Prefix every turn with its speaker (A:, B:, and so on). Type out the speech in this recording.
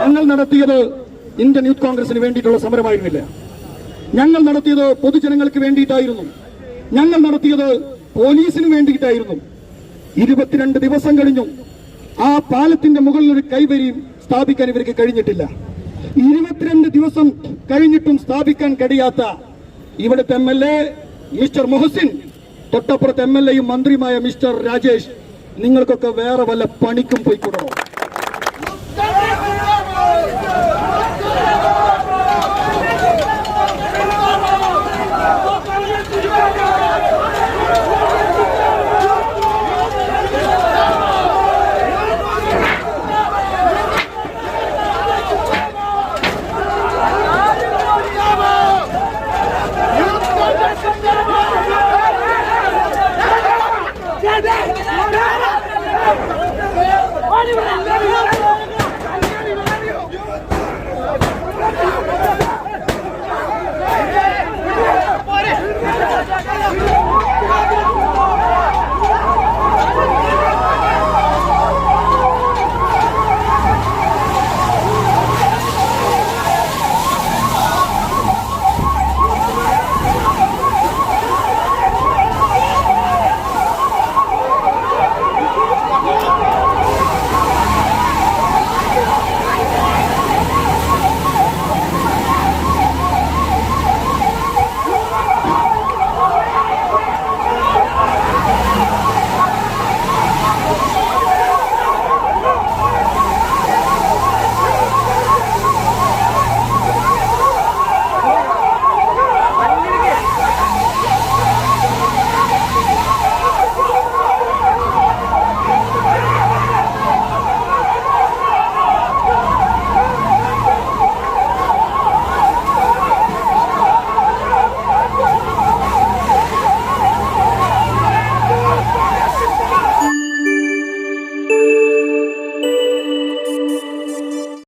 A: ഞങ്ങൾ നടത്തിയത് Indian youth കോൺഗ്രസിന് വേണ്ടിയിട്ടുള്ള സമരമായിരുന്നില്ല. ഞങ്ങൾ നടത്തിയത് പൊതുജനങ്ങൾക്ക് വേണ്ടിയിട്ടായിരുന്നു. ഞങ്ങൾ നടത്തിയത് പോലീസിന് വേണ്ടിയിട്ടായിരുന്നു. ഇരുപത്തിരണ്ട് ദിവസം കഴിഞ്ഞു ആ പാലത്തിന്റെ മുകളിൽ ഒരു കൈവരിയും സ്ഥാപിക്കാൻ ഇവർക്ക് കഴിഞ്ഞിട്ടില്ല. ഇരുപത്തിരണ്ട് ദിവസം കഴിഞ്ഞിട്ടും സ്ഥാപിക്കാൻ കഴിയാത്ത ഇവിടുത്തെ M L A mister Mohsin തൊട്ടപ്പുറത്ത് എം എൽ എയും മന്ത്രിയുമായ മിസ്റ്റർ രാജേഷ് നിങ്ങൾക്കൊക്കെ വേറെ വല്ല പണിക്കും പോയിക്കൂടണോ Yeah.